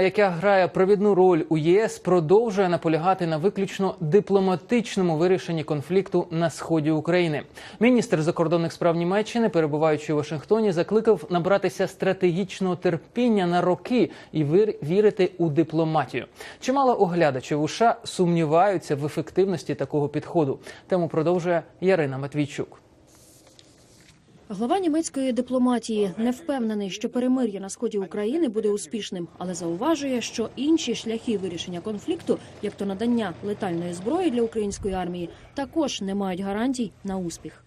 яка грає провідну роль у ЄС, продовжує наполягати на виключно дипломатичному вирішенні конфлікту на сході України. Міністр закордонних справ Німеччини, перебуваючи у Вашингтоні, закликав набратися стратегічного терпіння на роки і вірити у дипломатію. Чимало оглядачів у США сумніваються в ефективності такого підходу. Тему продовжує Ярина Матвійчук. Глава німецької дипломатії не впевнений, що перемир'я на сході України буде успішним, але зауважує, що інші шляхи вирішення конфлікту, як то надання летальної зброї для української армії, також не мають гарантій на успіх.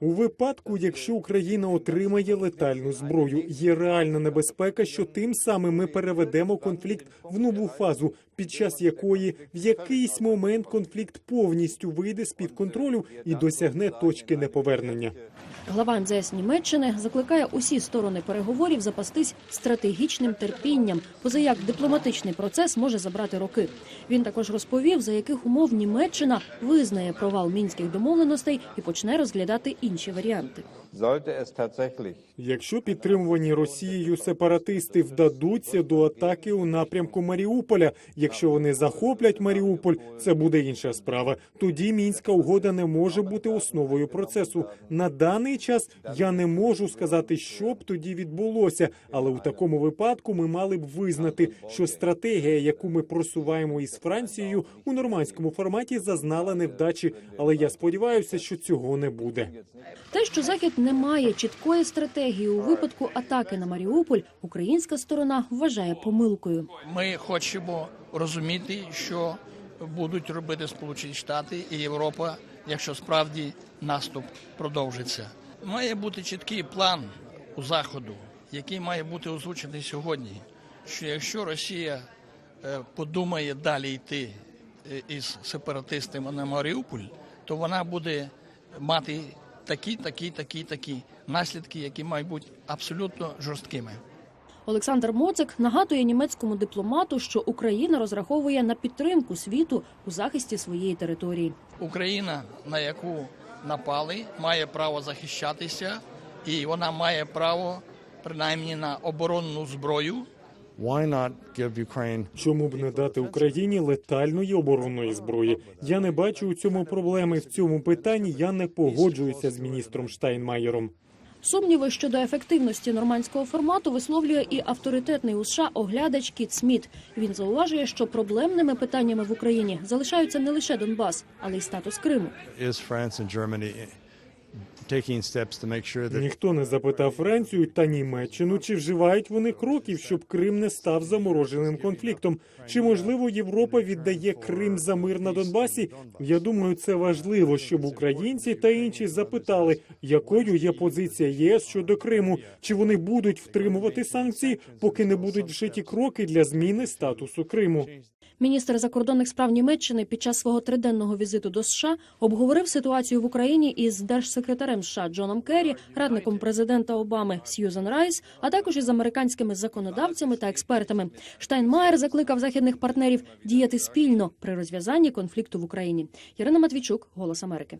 У випадку, якщо Україна отримає летальну зброю, є реальна небезпека, що тим самим ми переведемо конфлікт в нову фазу, під час якої в якийсь момент конфлікт повністю вийде з під контролю і досягне точки неповернення. Глава МЗС Німеччини закликає усі сторони переговорів запастись стратегічним терпінням, позаяк дипломатичний процес може забрати роки. Він також розповів, за яких умов Німеччина визнає провал мінських домовленостей і почне розглядати інші варіанти. Якщо підтримувані Росією сепаратисти вдадуться до атаки у напрямку Маріуполя, якщо вони захоплять Маріуполь, це буде інша справа. Тоді мінська угода не може бути основою процесу. На даний час я не можу сказати, що б тоді відбулося, але у такому випадку ми мали б визнати, що стратегія, яку ми просуваємо із Францією у нормандському форматі, зазнала невдачі. Але я сподіваюся, що цього не буде. Те, що захід не має чіткої стратегії у випадку атаки на Маріуполь, українська сторона вважає помилкою. Ми хочемо розуміти, що будуть робити Сполучені Штати і Європа, якщо справді наступ продовжиться. Має бути чіткий план у заходу, який має бути озвучений сьогодні. Що якщо Росія е, подумає далі йти е, із сепаратистами на Маріуполь, то вона буде мати такі, такі, такі, такі наслідки, які мають бути абсолютно жорсткими. Олександр Моцик нагадує німецькому дипломату, що Україна розраховує на підтримку світу у захисті своєї території. Україна, на яку напали, має право захищатися, і вона має право принаймні на оборонну зброю. Why not give Ukraine Чому б не дати Україні летальної оборонної зброї? Я не бачу у цьому проблеми. В цьому питанні я не погоджуюся з міністром Штайнмаєром. Сумніви щодо ефективності нормандського формату висловлює і авторитетний у США оглядач Кіт Сміт. Він зауважує, що проблемними питаннями в Україні залишаються не лише Донбас, але й статус Криму. Ніхто не запитав Францію та Німеччину, чи вживають вони кроків, щоб Крим не став замороженим конфліктом. Чи можливо Європа віддає Крим за мир на Донбасі? Я думаю, це важливо, щоб українці та інші запитали, якою є позиція ЄС щодо Криму, чи вони будуть втримувати санкції, поки не будуть вжиті кроки для зміни статусу Криму. Міністр закордонних справ Німеччини під час свого триденного візиту до США обговорив ситуацію в Україні із держсекретарем США Джоном Керрі, радником президента Обами Сьюзан Райс, а також із американськими законодавцями та експертами. Штайнмаєр закликав західних партнерів діяти спільно при розв'язанні конфлікту в Україні. Ярина Матвійчук, Голос Америки.